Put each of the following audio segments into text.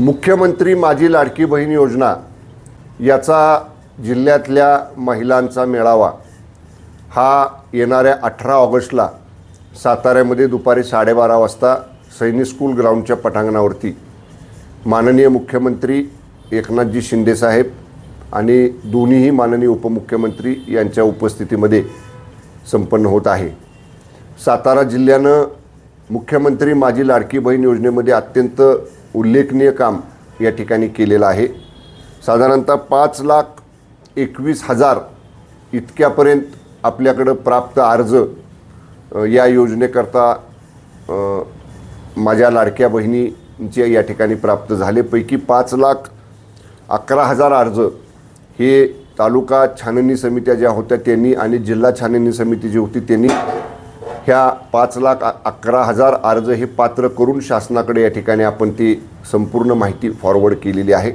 मुख्यमंत्री माझी लाडकी बहीण योजना याचा जिल्ह्यातल्या महिलांचा मेळावा हा येणाऱ्या अठरा ऑगस्टला साताऱ्यामध्ये दुपारी साडेबारा वाजता सैनिक स्कूल ग्राउंडच्या पटांगणावरती माननीय मुख्यमंत्री एकनाथजी शिंदेसाहेब आणि दोन्हीही माननीय उपमुख्यमंत्री यांच्या उपस्थितीमध्ये संपन्न होत आहे. सातारा जिल्ह्यानं मुख्यमंत्री माझी लाडकी बहीण योजनेमध्ये अत्यंत उल्लेखनीय काम या ठिकाणी केलेलं आहे. साधारणतः पाच लाख एकवीस हजार इतक्यापर्यंत आपल्याकडं प्राप्त अर्ज या योजनेकरता माझ्या लाडक्या बहिणींचे या ठिकाणी प्राप्त झालेपैकी पाच लाख अकरा हजार अर्ज हे तालुका छाननी समित्या ज्या होत्या त्यांनी आणि जिल्हा छाननी समिती जी होती त्यांनी ह्या पाच लाख अकरा हजार अर्ज हे पात्र करून शासनाकडे या ठिकाणी आपण ती संपूर्ण माहिती फॉरवर्ड केलेली आहे.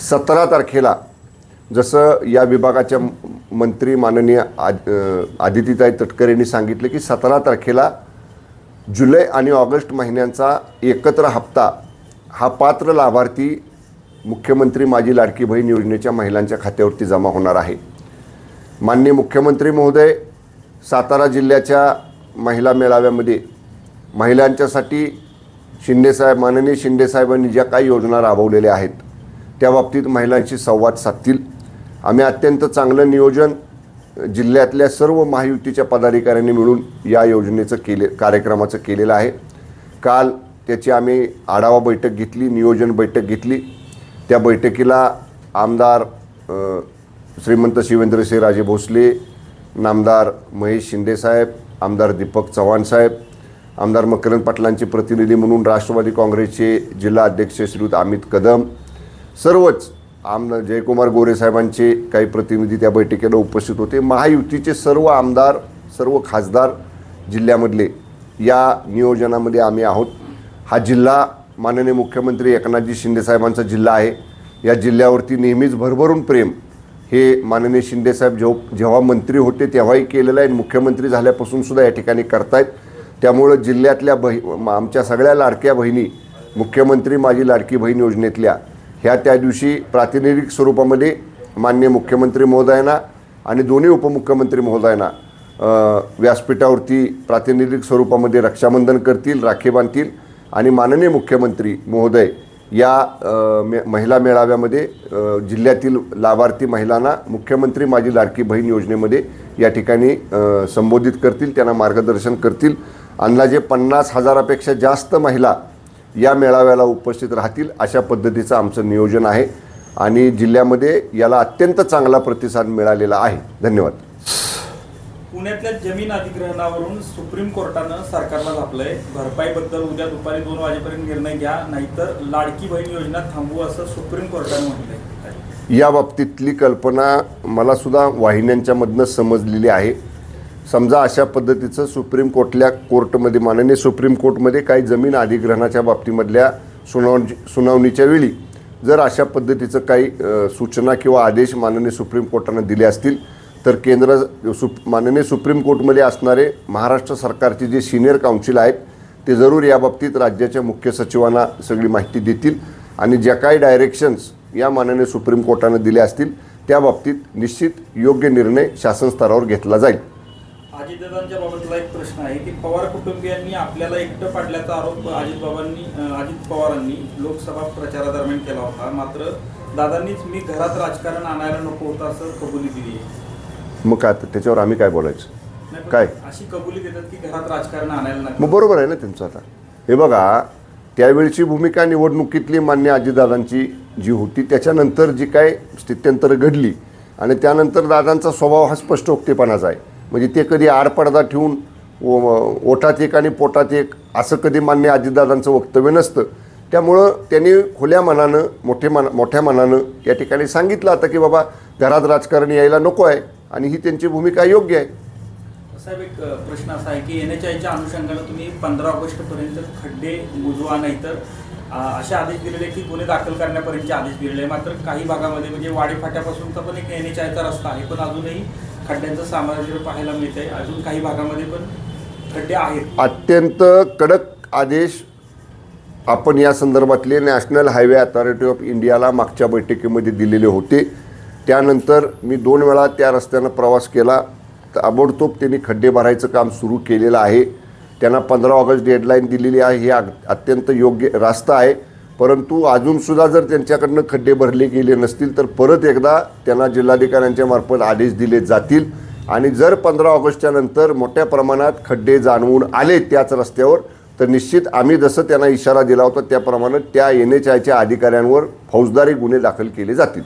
सतरा तारखेला जसं या विभागाच्या मंत्री माननीय आद आदितीताई तटकर यांनी सांगितले की सतरा तारखेला जुलै आणि ऑगस्ट महिन्यांचा एकत्र हप्ता हा पात्र लाभार्थी मुख्यमंत्री माझी लाडकी बहीण योजनेच्या महिलांच्या खात्यावरती जमा होणार आहे. माननीय मुख्यमंत्री महोदय सातारा जिल्ह्याच्या महिला मेळाव्यामध्ये महिलांच्यासाठी शिंदेसाहेब माननीय शिंदेसाहेबांनी ज्या काही योजना राबवलेल्या आहेत त्या बाबतीत महिलांशी संवाद साधतील. आम्ही अत्यंत चांगलं नियोजन जिल्ह्यातल्या सर्व महायुतीच्या पदाधिकाऱ्यांनी मिळून या योजनेचं केले कार्यक्रमाचं केलेलं आहे. काल त्याची आम्ही आढावा बैठक घेतली नियोजन बैठक घेतली. त्या बैठकीला आमदार अ, श्रीमंत शिवेंद्रसिंहराजे भोसले नामदार महेश शिंदेसाहेब आमदार दीपक चव्हाण साहेब आमदार मकरंद पाटलांचे प्रतिनिधी म्हणून राष्ट्रवादी काँग्रेसचे जिल्हा अध्यक्ष श्रीयुत अमित कदम सर्वच आमदार जयकुमार गोरे साहेबांचे काही प्रतिनिधी त्या बैठकीला उपस्थित होते. महायुतीचे सर्व आमदार सर्व खासदार जिल्ह्यामधले या नियोजनामध्ये आम्ही आहोत. हा जिल्हा माननीय मुख्यमंत्री एकनाथजी शिंदेसाहेबांचा जिल्हा आहे. या जिल्ह्यावरती नेहमीच भरभरून प्रेम हे माननीय शिंदेसाहेब जेव्हा जेव्हा मंत्री होते तेव्हाही केलेलं आहे. आणि मुख्यमंत्री झाल्यापासून सुद्धा या ठिकाणी करतायत. त्यामुळं जिल्ह्यातल्या बहि आमच्या सगळ्या लाडक्या बहिणी मुख्यमंत्री माझी लाडकी बहीण योजनेतल्या ह्या त्या दिवशी प्रातिनिधिक स्वरूपामध्ये माननीय मुख्यमंत्री महोदयांना आणि दोन्ही उपमुख्यमंत्री महोदयांना व्यासपीठावरती प्रातिनिधिक स्वरूपामध्ये रक्षाबंधन करतील राखी बांधतील आणि माननीय मुख्यमंत्री महोदय या मे महिला मेळाव्यामध्ये जिल्ह्यातील लाभार्थी महिलांना मुख्यमंत्री माझी लाडकी बहीण योजनेमध्ये या ठिकाणी संबोधित करतील त्यांना मार्गदर्शन करतील. अंदाजे पन्नास हजारापेक्षा जास्त महिला या मेळाव्याला उपस्थित राहतील अशा पद्धतीचं आमचं नियोजन आहे. आणि जिल्ह्यामध्ये याला अत्यंत चांगला प्रतिसाद मिळालेला आहे. धन्यवाद. पुण्यातल्या जमीन अधिग्रहणावरून सुप्रीम कोर्टानं सरकारला झापलंय भरपाईबद्दल उद्या दुपारी दोन वाजेपर्यंत निर्णय घ्या नाहीतर लाडकी बहीण योजना थांबवू असं सुप्रीम कोर्टानं म्हटलंय. या बाबतीतली कल्पना मला सुद्धा वाहिन्यांच्यामधनं समजलेली आहे. समजा अशा पद्धतीचं सुप्रीम कोर्टल्या कोर्टमध्ये माननीय सुप्रीम कोर्टमध्ये काही जमीन अधिग्रहणाच्या बाबतीमधल्या सुनावणी सुनावणीच्या वेळी जर अशा पद्धतीचं काही सूचना किंवा आदेश माननीय सुप्रीम कोर्टानं दिले असतील तर केंद्र सुप माननीय सुप्रीम कोर्टमध्ये असणारे महाराष्ट्र सरकारचे जे सिनियर काउन्सिल आहेत ते जरूर याबाबतीत राज्याच्या मुख्य सचिवांना सगळी माहिती देतील आणि ज्या काही डायरेक्शन्स या माननीय सुप्रीम कोर्टानं दिल्या असतील त्या बाबतीत निश्चित योग्य निर्णय शासन स्तरावर घेतला जाईल. अजितदादांच्या बाबतला एक प्रश्न आहे की पवार कुटुंबियांनी आपल्याला एकटं पाडल्याचा आरोप अजित बाबांनी अजित पवारांनी लोकसभा प्रचारादरम्यान केला होता. मात्र दादांनीच मी घरात राजकारण आणायला नको होतं असं कबुली दिली आहे. मग काय त्याच्यावर आम्ही काय बोलायचं? काय? अशी कबुली देतात की घरात राजकारण आणायला मग बरोबर आहे ना त्यांचं आता. हे बघा त्यावेळची भूमिका निवडणुकीतली मान्य अजितदादांची जी होती त्याच्यानंतर जी काय स्थित्यंतरं घडली आणि त्यानंतर दादांचा स्वभाव हा स्पष्टोक्तेपणाचा आहे. म्हणजे ते कधी आडपडदा ठेवून ओठात एक आणि पोटात एक असं कधी मान्य अजितदादांचं वक्तव्य नसतं. त्यामुळं त्यांनी खुल्या मनानं मोठे मन मोठ्या मनानं या ठिकाणी सांगितलं आता की बाबा घरात राजकारण यायला नको आहे. आणि ही त्यांची भूमिका योग्य आहे. साहेब एक प्रश्न असा आहे की एन एच आयच्या अनुषंगानं तुम्ही पंधरा ऑगस्टपर्यंत खड्डे बुजवा नाही तर असे आदेश दिलेले की गुन्हे दाखल करण्यापर्यंतचे आदेश दिलेले मात्र काही भागामध्ये म्हणजे वाडी फाट्यापासूनचा पण एक एन एच आयचा रस्ता आहे पण अजूनही खड्ड्यांचं साम्राज्य पाहायला मिळतंय. अजून काही भागामध्ये पण खड्डे आहेत. अत्यंत कडक आदेश आपण या संदर्भातले नॅशनल हायवे अथॉरिटी ऑफ इंडियाला मागच्या बैठकीमध्ये दिलेले होते. त्यानंतर मी दोन वेळा त्या रस्त्यानं प्रवास केला. तर आबोडतोब त्यांनी खड्डे भरायचं काम सुरू केलेलं आहे. त्यांना पंधरा ऑगस्ट डेडलाईन दिलेली आहे. हे अत्यंत योग्य रास्ता आहे. परंतु अजूनसुद्धा जर त्यांच्याकडनं खड्डे भरले गेले नसतील तर परत एकदा त्यांना जिल्हाधिकाऱ्यांच्या मार्फत आदेश दिले जातील. आणि जर पंधरा ऑगस्टच्या नंतर मोठ्या प्रमाणात खड्डे जाणवून आले त्याच रस्त्यावर तर निश्चित आम्ही जसं त्यांना इशारा दिला होता त्याप्रमाणे त्या एन एच आयच्या अधिकाऱ्यांवर फौजदारी गुन्हे दाखल केले जातील.